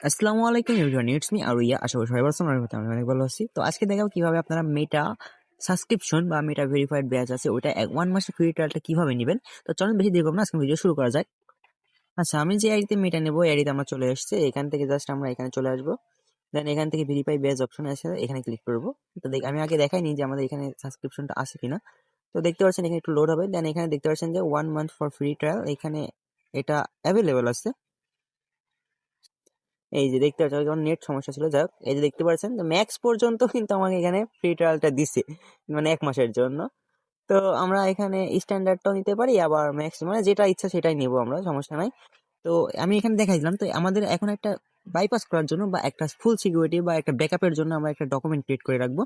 আসসালামু আলাইকুম everyone it's me আরুইয়া আশা করি সবাই ভালো আছেন আমি অনেক ভালো আছি। তো আজকে দেখাবো কীভাবে আপনারা মেটা সাবস্ক্রিপশন বা মেটা ভেরিফাইড ব্যাচ আছে ওটা এক ওয়ান মাসের ফ্রি ট্রায়ালটা কীভাবে নেবেন? তো চলুন বেশি দেখব না, আজকে ভিডিও শুরু করা যাক। আচ্ছা আমি যে আইডিতে মেটা নেব, এই আইডিতে আমরা চলে এসেছি। এখান থেকে জাস্ট আমরা এখানে চলে আসব। দেন এখান থেকে ভেরিফাই ব্যাচ অপশন আছে এখানে ক্লিক করব। তো দেখ, আমি আগে দেখাইনি যে আমাদের এখানে সাবস্ক্রিপশনটা আছে কিনা। তো দেখতে পাচ্ছেন এখানে একটু লোড হবে। দেন এখানে দেখতে পাচ্ছেন যে one month for free trial এখানে এটা অ্যাভেলেবেল আছে। এই যে দেখতে পাচ্ছেন যখন নেট সমস্যা ছিল। যাই এই যে দেখতে পাচ্ছেন, তো ম্যাক্স পর্যন্ত কিন্তু আমাকে এখানে ফ্রি ট্রায়ালটা দিছে মানে এক মাসের জন্য। তো আমরা এখানে স্ট্যান্ডার্ডটাও নিতে পারি, আবার ম্যাক্স মানে যেটা ইচ্ছা সেটাই নেব আমরা, সমস্যা নাই। তো আমি এখানে দেখাই দিলাম তো আমাদের এখন একটা বাইপাস করার জন্য বা একটা ফুল সিকিউরিটি বা একটা ব্যাকআপের জন্য আমরা একটা ডকুমেন্ট ক্রিয়েট করে রাখব।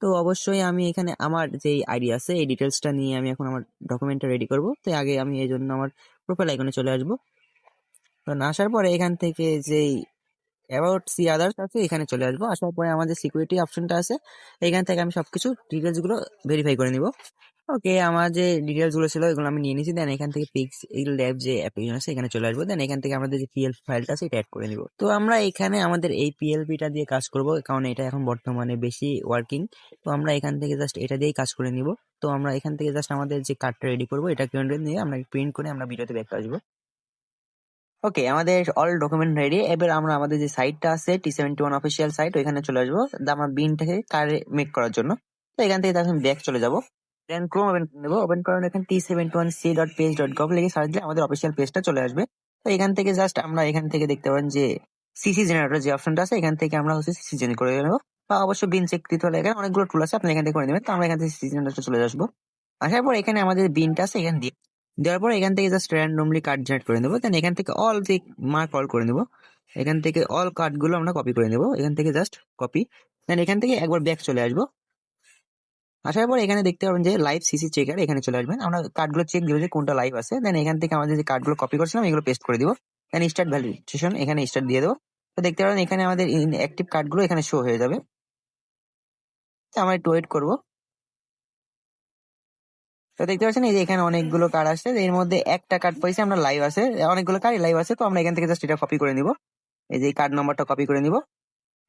তো অবশ্যই আমি এখানে আমার যে আইডি আছে, এই ডিটেলসটা নিয়ে আমি এখন আমার ডকুমেন্টটা রেডি করব। তো আগে আমি এই জন্য আমার প্রোফাইল আইকনে চলে আসব। তো আসার পরে এখান থেকে যেই অ্যাবাউট সি আদার্স আছে, এখানে চলে আসব। আসার পরে আমাদের সিকিউরিটি অপশনটা আছে। এখান থেকে আমি সবকিছু ডিটেলসগুলো ভেরিফাই করে নিব। ওকে আমার যে ডিটেলসগুলো ছিল, এগুলো আমি নিয়ে নিয়েছি দেন এখান থেকে পিক্স এই ল্যাব যে অ্যাপ্লিকেশন আছে, এখানে চলে আসব। দেন এখান থেকে আমাদের যে পিএল ফাইলটা আছে, এটা অ্যাড করে নিব। তো আমরা এখানে আমাদের এই পিএলপিটা দিয়ে কাজ করব, কারণ এটা এখন বর্তমানে বেশি ওয়ার্কিং তো আমরা এখান থেকে জাস্ট এটা দিয়েই কাজ করে নিব। তো আমরা এখান থেকে জাস্ট আমাদের যে কার্ডটা রেডি করব, এটা নিয়ে আমরা প্রিন্ট করে আমরা ভিডিওতে ব্যাক আসব। ওকে আমাদের অল ডকুমেন্ট রেডি এবার আমরা আমাদের যে সাইটটা আছে T seventy one official site ওইখানে চলে আসব। আমরা বিনটাকে কারে মেক করার জন্য। তো এখান থেকে তখন ব্যাক চলে যাব। দেন ক্রোম ওপেন নেব। ওপেন করার এখানে T seventy one C dot page dot gov লিখে সার্চ দিলে আমাদের অফিসিয়াল পেজটা চলে আসবে। তো এখান থেকে জাস্ট আমরা এখান থেকে দেখতে পারেন যে সিসি জেনারেটর যে অপশনটা আছে, এখান থেকে আমরা হচ্ছে সিসি জেনারেট করে নেব। বা অবশ্যই বিন চেক দিতে হলে এখানে অনেকগুলো টুল আছে, আপনি এখান থেকে করে নেবেন। তো আমরা এখান থেকে সিসি জেনারেটর চলে আসব। আসার পর এখানে আমাদের বিনটা আছে, এখানে দিয়ে দেওয়ার পর এখান থেকে জাস্ট র্যান্ডমলি কার্ড জেনারেট করে নেব। দেন এখান থেকে অল যে মার্ক অল করে নেব। এখান থেকে অল কার্ডগুলো আমরা কপি করে নেব। এখান থেকে জাস্ট কপি দেন এখান থেকে একবার ব্যাক চলে আসব। আসার পর এখানে দেখতে পাবেন যে লাইভ সিসি চেকার এখানে চলে আসবেন। আমরা কার্ডগুলো চেক দিব যে কোনটা লাইভ আছে। দেন এখান থেকে আমাদের যে কার্ডগুলো কপি করছিলাম, এগুলো পেস্ট করে দিব। দেন স্টার্ট ভ্যালিডেশন এখানে স্টার্ট দিয়ে দেবো। তো দেখতে পাবেন এখানে আমাদের অ্যাক্টিভ কার্ডগুলো এখানে শো হয়ে যাবে। আমরা একটু ওয়েট করব। তো দেখতে পাচ্ছেন, এই যে এখানে অনেকগুলো কার্ড আছে এর মধ্যে একটা কার্ড পাইছি, আমরা লাইভ আছে। অনেকগুলো কার্ড লাইভ আছে, তো আমরা এখান থেকে জাস্ট এটা কপি করে নিব। এই যে কার্ড নাম্বারটা কপি করে নিব।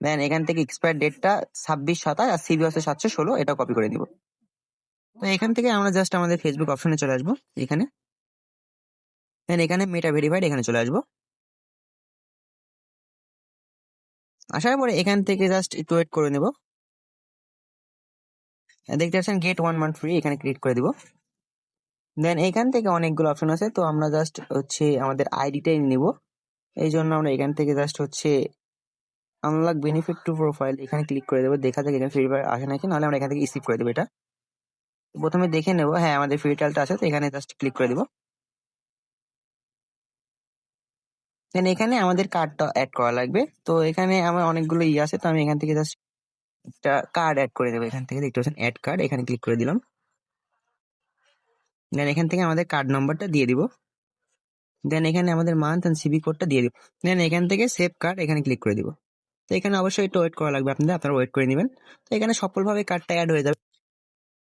দেন এখান থেকে এক্সপায়ার ডেটটা ছাব্বিশ সাতাশ, আর সিবি আছে সাতশো ষোলো, এটা কপি করে নিব। তো এখান থেকে আমরা জাস্ট আমাদের ফেসবুক অপশনে চলে আসব, এখানে। দেন এখানে মেটা ভেরিফাইড এখানে চলে আসব। আসার পরে এখান থেকে জাস্ট একটু ওয়েট করে নেব। দেখতে পাচ্ছেন গেট ওয়ান মান্থ ফ্রি এখানে ক্রিয়েট করে দিব। দেন এখান থেকে অনেকগুলো অপশন আছে, তো আমরা জাস্ট হচ্ছে আমাদের আইডিটাই নিব। এই জন্য আমরা এখান থেকে জাস্ট হচ্ছে আনলক বেনিফিট টু প্রোফাইল এখানে ক্লিক করে দেবো। দেখা যাক এখানে ফ্রি ফায়ার আসে নাকি, নাহলে আমরা এখান থেকে রিসিভ করে দেবো এটা। প্রথমে দেখে নেব হ্যাঁ আমাদের ফ্রি ট্রায়ালটা আছে, তো এখানে জাস্ট ক্লিক করে দেবো। দেন এখানে আমাদের কার্ডটা অ্যাড করা লাগবে। তো এখানে আমার অনেকগুলো ই আছে, তো আমি এখান থেকে জাস্ট একটা কার্ড অ্যাড করে দেবো। এখান থেকে দেখতে পাচ্ছেন অ্যাড কার্ড এখানে ক্লিক করে দিলাম। দেন এখান থেকে আমাদের কার্ড নাম্বারটা দিয়ে দিব। দেন এখানে আমাদের মান্থ অ্যান্ড সিবি কোডটা দিয়ে দিব। দেন এখান থেকে সেভ কার্ড এখানে ক্লিক করে দিব। তো এখানে অবশ্যই একটু ওয়েট করা লাগবে আপনাদের, আপনারা ওয়েট করে নেবেন। তো এখানে সফলভাবে কার্ডটা অ্যাড হয়ে যাবে।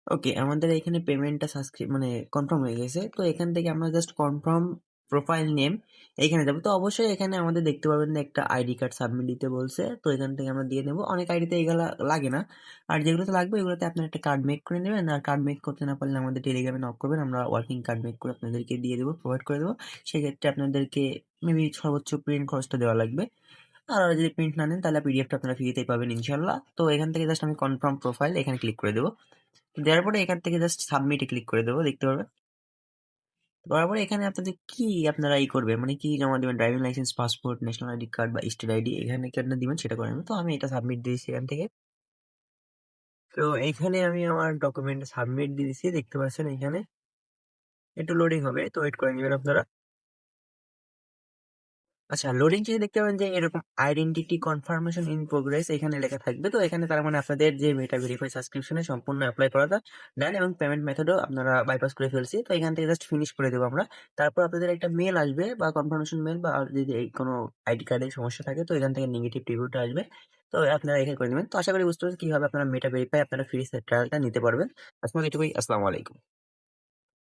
ওকে আমাদের এখানে পেমেন্টটা সাবস্ক্রাইব মানে কনফার্ম হয়ে গেছে। তো এখান থেকে আমরা জাস্ট কনফার্ম প্রোফাইল নেম এখানে যাব। তো অবশ্যই এখানে আমাদের দেখতে পাবেন একটা আইডি কার্ড সাবমিট দিতে বলছে। তো এখান থেকে আমরা দিয়ে নেব অনেক আইডিতে এগুলো লাগে না। আর যেগুলোতে লাগবে, এগুলোতে আপনার একটা কার্ড মেক করে নেবেন। আর কার্ড মেক করতে না পারলে আমাদের টেলিগ্রামে নক করবেন। আমরা ওয়ার্কিং কার্ড মেক করে আপনাদেরকে দিয়ে দেবো প্রোভাইড করে দেবো। সেক্ষেত্রে আপনাদেরকে মেবি সর্বোচ্চ প্রিন্ট খরচটা দেওয়া লাগবে। আর যদি প্রিন্ট না নেন, তাহলে পিডিএফটা আপনারা ফ্রিতেই পাবেন ইনশাল্লাহ তো এখান থেকে জাস্ট আমি কনফার্ম প্রোফাইল এখানে ক্লিক করে দেবো। দেওয়ার পরে এখান থেকে জাস্ট সাবমিটে ক্লিক করে দেবো। দেখতে পারবেন? পরে এখানে আপনাদের কি আপনারা ই করবে মানে কি জমা দেবেন? Driving licence passport national ID card বা স্টেট আইডি এখানে কি আপনারা দিবেন? সেটা করেন তো আমি এটা সাবমিট দিয়েছি এখান থেকে। তো এখানে আমি আমার ডকুমেন্ট সাবমিট দিয়েছি। দেখতে পাচ্ছেন এখানে। একটু লোডিং হবে। তো ওয়েট করে নেবেন আপনারা। আচ্ছা লোডিং শেষে দেখতে পাবেন যে এরকম আইডেন্টিটি কনফার্মেশন ইন প্রোগ্রেস এখানে লেখা থাকবে। তো এখানে তার মানে আপনাদের যে মেটা ভেরিফাই সাবস্ক্রিপশনে সম্পূর্ণ অ্যাপ্লাই করাটা ডান এবং পেমেন্ট মেথডও আপনারা বাইপাস করে ফেলছি। তো এখান থেকে জাস্ট ফিনিশ করে দেবো আমরা। তারপর আপনাদের একটা মেল আসবে বা কনফার্মেশন মেল বা যদি কোনো আইডি কার্ডের সমস্যা থাকে, তো এখান থেকে নেগেটিভ রিভিউটা আসবে। তো আপনারা এখানে করে নেবেন। তো আশা করি বুঝতে পারছেন কীভাবে আপনারা মেটা ভেরিফাই আপনারা ফ্রি ট্রায়ালটা নিতে পারবেন। এটুকুই। আসসালামু আলাইকুম।